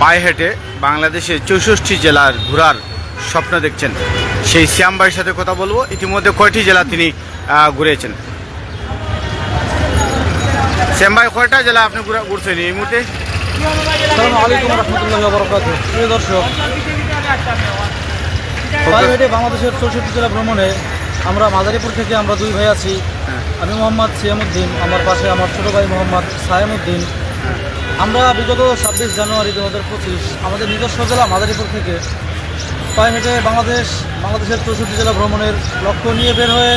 পায়ে হেঁটে বাংলাদেশের চৌষট্টি জেলার ঘোরার স্বপ্ন দেখছেন। সেই শ্যাম ভাইয়ের সাথে কথা বলব। ইতিমধ্যে কয়টি জেলা তিনি ঘুরেছেন? শ্যাম ভাই কয়টা জেলা আপনি ঘুরা- ঘুরছেন এই মুহূর্তে? দর্শক বাংলাদেশের চৌষট্টি জেলা ভ্রমণে আমরা মাদারীপুর থেকে আমরা দুই ভাই আছি। হ্যাঁ। আমি মোহাম্মদ সিয়ামুদ্দিন আমার পাশে আমার ছোট ভাই মোহাম্মদ সায়েমুদ্দিন আমরা বিগত ছাব্বিশ জানুয়ারি দু হাজার পঁচিশ আমাদের নিজস্ব জেলা মাদারীপুর থেকে পায়ে হেঁটে বাংলাদেশ, বাংলাদেশের চৌষট্টি জেলা ভ্রমণের লক্ষ্য নিয়ে বের হয়ে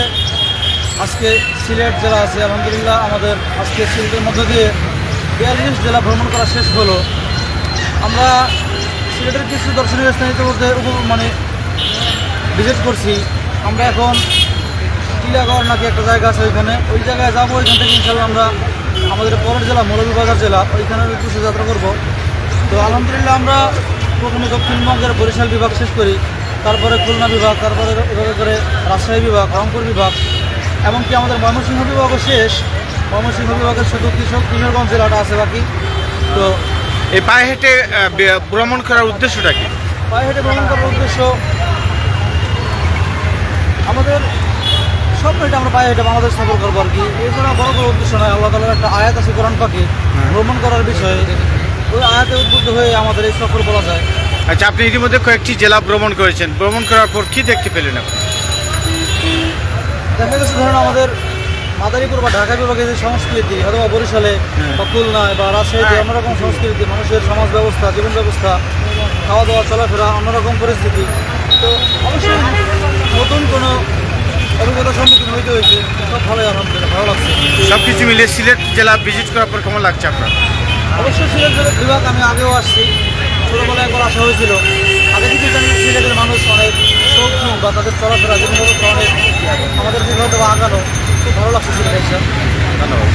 আজকে সিলেট জেলা আছে। আলহামদুলিল্লাহ আমাদের আজকে সিলেটের মধ্য দিয়ে বিয়াল্লিশ জেলা ভ্রমণ করা শেষ হলো। আমরা সিলেটের কিছু দর্শনীয় স্থান ইতিমধ্যে উপ- মানে ভিজিট করছি। আমরা এখন টিলাগড় নাকি একটা জায়গা আছে ওইখানে। ওই জায়গায় যাব, ওইখান থেকে ইনশাল্লাহ আমরা আমাদের পরের জেলা মৌলভীবাজার জেলা ওইখানে একটু যাত্রা করব। তো আলহামদুলিল্লাহ আমরা প্রথমে দক্ষিণবঙ্গের বরিশাল বিভাগ শেষ করি তারপরে খুলনা বিভাগ তারপরে এভাবে করে রাজশাহী বিভাগ রংপুর বিভাগ এমনকি আমাদের ময়মনসিংহ বিভাগও শেষ। ময়মনসিংহ বিভাগের শুধু কৃষক কিশোরগঞ্জ জেলাটা আছে বাকি। তো এই পায়ে হেঁটে ভ্রমণ করার উদ্দেশ্যটা কি? পায়ে হেঁটে ভ্রমণ করার উদ্দেশ্য আমাদের সব এটা আমরা পায়ে হেঁটে বাংলাদেশ সফর করব আর কি। এছাড়া বড় কোনো উদ্দেশ্য নয় আল্লাহ তালার একটা আয়াত আছে কোরআন পাখি ভ্রমণ করার বিষয়ে। ওই আয়াতে উদ্বুদ্ধ হয়ে আমাদের এই সফর বলা যায়। আচ্ছা আপনি ইতিমধ্যে কয়েকটি জেলা ভ্রমণ করেছেন। ভ্রমণ করার পর কি দেখতে পেলেন আপনি? দেখা গেছে ধরুন আমাদের মাদারীপুর বা ঢাকা বিভাগের যে সংস্কৃতি অথবা বরিশালে বা খুলনায় বা রাজশাহীতে অন্যরকম সংস্কৃতি মানুষের সমাজ ব্যবস্থা জীবন ব্যবস্থা খাওয়া দাওয়া চলাফেরা অন্যরকম পরিস্থিতি। তো অবশ্যই নতুন কোনো অভিজ্ঞতার সম্মুখীন হইতে হয়েছে সব ভালোই আলহামদুলিল্লাহ ভালো লাগছে। সব কিছু মিলে সিলেট জেলা ভিজিট করার পর কেমন লাগছে আপনার? অবশ্যই সিলেট জেলার বিভাগ আমি আগেও আসছি। ছোটোবেলায় একবার আসা হয়েছিল। আগে থেকে জানি সিলেটের মানুষ অনেক সৌখিন বা তাদের চলাফেরা ব্যবস্থা অনেক আমাদের থেকে হয়তো বা আগানো। খুব ভালো লাগছে সিলেট এসে। ধন্যবাদ।